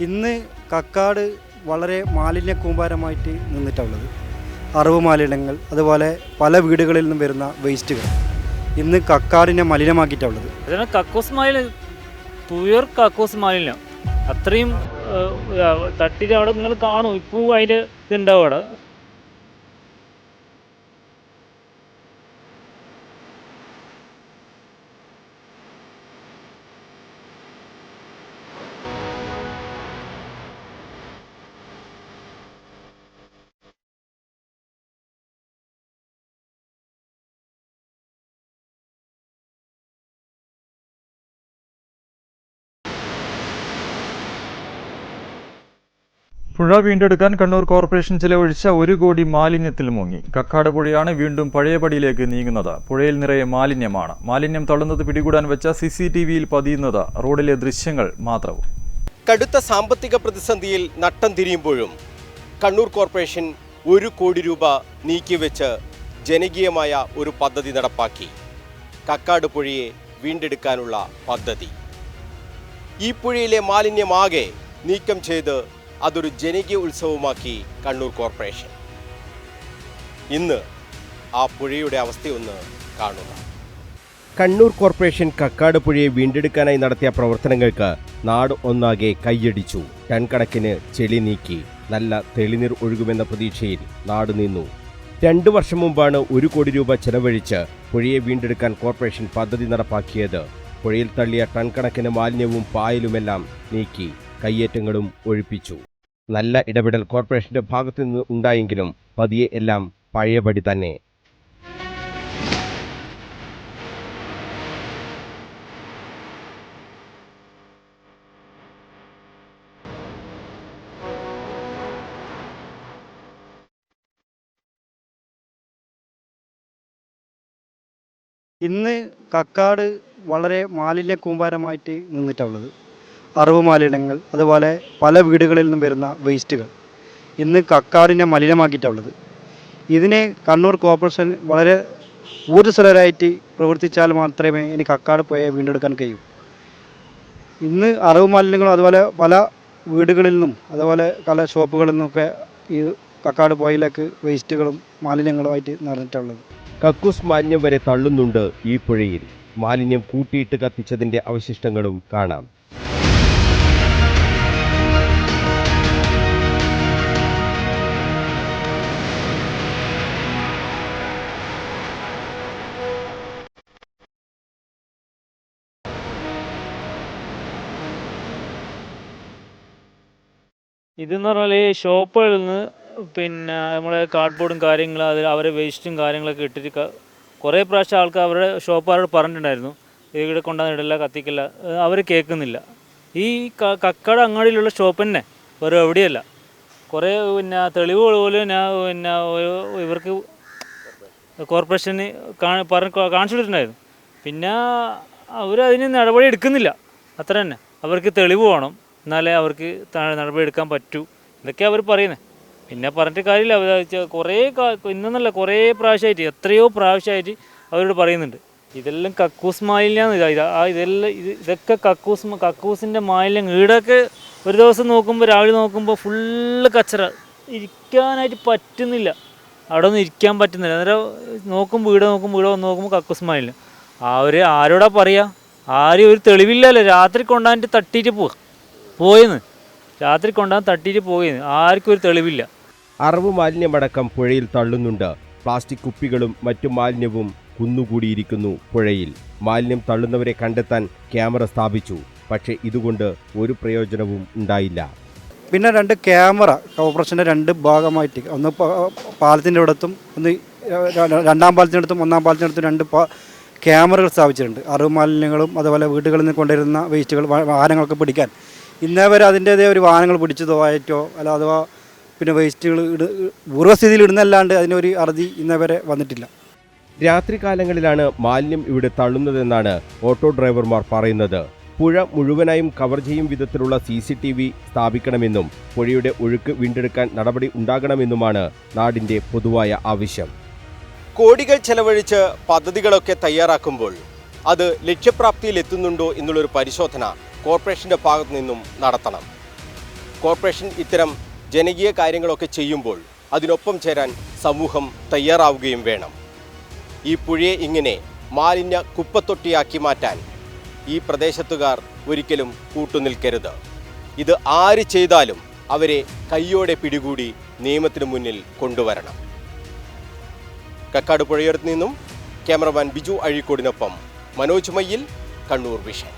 ഇന്ന് കക്കാട് വളരെ മാലിന്യ കൂമ്പാരമായിട്ട് നിന്നിട്ടുള്ളത്. അറിവ് മാലിന്യങ്ങൾ അതുപോലെ പല വീടുകളിൽ നിന്നും വരുന്ന വേസ്റ്റുകൾ ഇന്ന് കക്കാടിനെ മലിനമാക്കിയിട്ടുള്ളത്. അതാണ് കക്കൂസ് മാലിന്യം. പുയർ കക്കൂസ് മാലിന്യം. അത്രയും തട്ടിട്ട് അവിടെ നിങ്ങൾ കാണും. ഇപ്പോൾ അതിന്റെ ഇതുണ്ടാവും അവിടെ. പുഴ വീണ്ടെടുക്കാൻ കണ്ണൂർ കോർപ്പറേഷൻ ചിലവഴിച്ച ഒരു കോടി മാലിന്യത്തിൽ മുങ്ങി. കക്കാട് പുഴയാണ് വീണ്ടും പഴയപടിയിലേക്ക് നീങ്ങുന്നത്. പുഴയിൽ നിറയെ മാലിന്യമാണ്. മാലിന്യം തള്ളുന്നത് പിടികൂടാൻ വെച്ച സി സി ടി വിയിൽ പതിയുന്നത് റോഡിലെ ദൃശ്യങ്ങൾ മാത്രവും. കടുത്ത സാമ്പത്തിക പ്രതിസന്ധിയിൽ നട്ടം തിരിയുമ്പോഴും കണ്ണൂർ കോർപ്പറേഷൻ ഒരു കോടി രൂപ നീക്കിവെച്ച് ജനകീയമായ ഒരു പദ്ധതി നടപ്പാക്കി. കക്കാട് പുഴയെ വീണ്ടെടുക്കാനുള്ള പദ്ധതി. ഈ പുഴയിലെ മാലിന്യമാകെ നീക്കം ചെയ്ത് അതൊരു ജനകീയ ഉത്സവമാക്കി കണ്ണൂർ കോർപ്പറേഷൻ. ഇന്ന് ആ പുഴയുടെ അവസ്ഥയൊന്ന് കാണുക. കണ്ണൂർ കോർപ്പറേഷൻ കക്കാട് പുഴയെ വീണ്ടെടുക്കാനായി നടത്തിയ പ്രവർത്തനങ്ങൾക്ക് നാട് ഒന്നാകെ കൈയടിച്ചു ടൺ കണക്കിന് ചെളി നീക്കി. നല്ല തെളിനീർ ഒഴുകുമെന്ന പ്രതീക്ഷയിൽ നാട് നിന്നു. രണ്ടു വർഷം മുമ്പാണ് ഒരു കോടി രൂപ ചെലവഴിച്ച് പുഴയെ വീണ്ടെടുക്കാൻ കോർപ്പറേഷൻ പദ്ധതി നടപ്പാക്കിയത് പുഴയിൽ തള്ളിയ ടൺ കണക്കിന് മാലിന്യവും പായലുമെല്ലാം നീക്കി കയ്യേറ്റങ്ങളും ഒഴിപ്പിച്ചു. നല്ല ഇടപെടൽ കോർപ്പറേഷന്റെ ഭാഗത്തു നിന്ന് ഉണ്ടായെങ്കിലും പതിയെ എല്ലാം പഴയപടി തന്നെ. ഇന്ന് കക്കാട് വളരെ മാലിന്യ കൂമ്പാരമായിട്ട് നിന്നിട്ടുള്ളത്. അറിവ് മാലിന്യങ്ങൾ അതുപോലെ പല വീടുകളിൽ നിന്നും വരുന്ന വേസ്റ്റുകൾ. ഇന്ന് കക്കാടിനെ മലിനമാക്കിയിട്ടുള്ളത്. ഇതിനെ കണ്ണൂർ കോർപ്പറേഷൻ വളരെ ഊർജസ്വലരായിട്ട് പ്രവർത്തിച്ചാൽ മാത്രമേ ഇനി കക്കാട് പോയാൽ വീണ്ടെടുക്കാൻ കഴിയൂ. ഇന്ന് അറിവ് മാലിന്യങ്ങളും അതുപോലെ പല വീടുകളിൽ നിന്നും അതുപോലെ പല ഷോപ്പുകളിൽ നിന്നൊക്കെ ഈ കക്കാട് പോയിലേക്ക് വേസ്റ്റുകളും മാലിന്യങ്ങളുമായിട്ട് നിറഞ്ഞിട്ടുള്ളത്. കക്കൂസ് മാലിന്യം വരെ തള്ളുന്നുണ്ട് ഈ പുഴയിൽ. മാലിന്യം കൂട്ടിയിട്ട് കത്തിച്ചതിന്റെ അവശിഷ്ടങ്ങളും കാണാം. ഇതെന്ന് പറഞ്ഞാൽ ഈ ഷോപ്പുകളിൽ നിന്ന് പിന്നെ നമ്മുടെ കാർഡ്ബോർഡും കാര്യങ്ങളും അതിൽ അവരെ വേസ്റ്റും കാര്യങ്ങളൊക്കെ ഇട്ടിട്ട് കുറേ പ്രാവശ്യം ആൾക്കാർ അവരുടെ ഷോപ്പുകാരോട് പറഞ്ഞിട്ടുണ്ടായിരുന്നു. ഇവിടെ കൊണ്ടുവന്നിടില്ല കത്തിക്കില്ല. അവർ കേൾക്കുന്നില്ല. ഈ കക്കാട് അങ്ങാടിയിലുള്ള ഷോപ്പ് തന്നെ. വെറും എവിടെയല്ല. കുറേ പിന്നെ തെളിവുകൾ പോലും ഞാൻ പിന്നെ ഇവർക്ക് കോർപ്പറേഷന് കാണി പറഞ്ഞ് കാണിച്ചു കൊടുത്തിട്ടുണ്ടായിരുന്നു പിന്നെ അവരതിന് നടപടി എടുക്കുന്നില്ല. അത്ര തന്നെ. അവർക്ക് തെളിവ് വേണം. എന്നാലേ അവർക്ക് നടപടി എടുക്കാൻ പറ്റൂ. ഇതൊക്കെയാണ് അവർ പറയുന്നത് പിന്നെ പറഞ്ഞിട്ട് കാര്യമില്ല. കുറേ ഇന്നല്ല കുറേ പ്രാവശ്യമായിട്ട് എത്രയോ പ്രാവശ്യമായിട്ട് അവരോട് പറയുന്നുണ്ട്. ഇതെല്ലാം കക്കൂസ് ഇതാ ആ ഇതെല്ലാം ഇത് ഇതൊക്കെ കക്കൂസ് കക്കൂസിന്റെ മാലിന്യം ഈടൊക്കെ ഒരു ദിവസം നോക്കുമ്പോൾ രാവിലെ നോക്കുമ്പോൾ ഫുള്ള് കച്ചറ. ഇരിക്കാനായിട്ട് പറ്റുന്നില്ല. അവിടെ ഒന്നും ഇരിക്കാൻ പറ്റുന്നില്ല. അന്നേരം നോക്കുമ്പോൾ വീട് നോക്കുമ്പോൾ വീട് വന്ന് നോക്കുമ്പോൾ കക്കൂസ് മാലിന്യം. അവർ ആരോടാ പറയുക ആരും ഒരു തെളിവില്ലല്ലോ? രാത്രി കൊണ്ടാന്നിട്ട് തട്ടിയിട്ട് പോവുക പോയെന്ന്. രാത്രി കൊണ്ടാൻ തട്ടിയിട്ട് പോയെന്ന്. ആർക്കും ഒരു തെളിവില്ല. അറിവ് മാലിന്യമടക്കം പുഴയിൽ തള്ളുന്നുണ്ട്. പ്ലാസ്റ്റിക് കുപ്പികളും മറ്റു മാലിന്യവും കുന്നുകൂടിയിരിക്കുന്നു പുഴയിൽ. മാലിന്യം തള്ളുന്നവരെ കണ്ടെത്താൻ ക്യാമറ സ്ഥാപിച്ചു. പക്ഷേ ഇതുകൊണ്ട് ഒരു പ്രയോജനവും ഉണ്ടായില്ല. പിന്നെ രണ്ട് ക്യാമറ കോർപ്പറേഷന്റെ രണ്ട് ഭാഗമായിട്ട്. ഒന്ന് പാലത്തിന്റെ ഇടത്തും ഒന്ന് രണ്ടാം അടുത്തും ഒന്നാം പാലത്തിന്റെ അടുത്തും രണ്ട് ക്യാമറകൾ സ്ഥാപിച്ചിട്ടുണ്ട്. അറിവ് മാലിന്യങ്ങളും അതുപോലെ വീടുകളിൽ നിന്ന് കൊണ്ടുവരുന്ന വേസ്റ്റുകൾ വാഹനങ്ങളൊക്കെ പിടിക്കാൻ. ഇന്നേ വരെ അതിന്റേതായ ഒരു വാഹനങ്ങൾ പിടിച്ചതോ ആയിട്ടോ അല്ല അഥവാ പിന്നെ വേസ്റ്റുകൾ ഇട പൂർവസ്ഥിതിയിൽ ഇടുന്നല്ലാണ്ട് അതിനൊരു അറുതി ഇന്നവരെ വന്നിട്ടില്ല. രാത്രികാലങ്ങളിലാണ് മാലിന്യം ഇവിടെ തള്ളുന്നതെന്നാണ് ഓട്ടോ ഡ്രൈവർമാർ പറയുന്നത്. പുഴ മുഴുവനായും കവർ ചെയ്യും വിധത്തിലുള്ള സി സി ടി വി സ്ഥാപിക്കണമെന്നും പുഴയുടെ ഒഴുക്ക് വീണ്ടെടുക്കാൻ നടപടി ഉണ്ടാകണമെന്നുമാണ് നാടിന്റെ പൊതുവായ ആവശ്യം. കോടികൾ ചെലവഴിച്ച് പദ്ധതികളൊക്കെ തയ്യാറാക്കുമ്പോൾ അത് ലക്ഷ്യപ്രാപ്തിയിൽ എത്തുന്നുണ്ടോ എന്നുള്ളൊരു പരിശോധന കോർപ്പറേഷന്റെ ഭാഗത്തു നിന്നും നടത്തണം. കോർപ്പറേഷൻ ഇത്തരം ജനകീയ കാര്യങ്ങളൊക്കെ ചെയ്യുമ്പോൾ അതിനൊപ്പം ചേരാൻ സമൂഹം തയ്യാറാവുകയും വേണം. ഈ പുഴയെ ഇങ്ങനെ മാലിന്യ കുപ്പത്തൊട്ടിയാക്കി മാറ്റാൻ ഈ പ്രദേശത്തുകാർ ഒരിക്കലും കൂട്ടുനിൽക്കരുത്. ഇത് ആര് ചെയ്താലും അവരെ കയ്യോടെ പിടികൂടി നിയമത്തിന് മുന്നിൽ കൊണ്ടുവരണം. കക്കാട് പുഴയോരത്ത് നിന്നും ക്യാമറമാൻ ബിജു അഴീക്കോടിനൊപ്പം മനോജ് മയ്യിൽ കണ്ണൂർ വിഷൻ.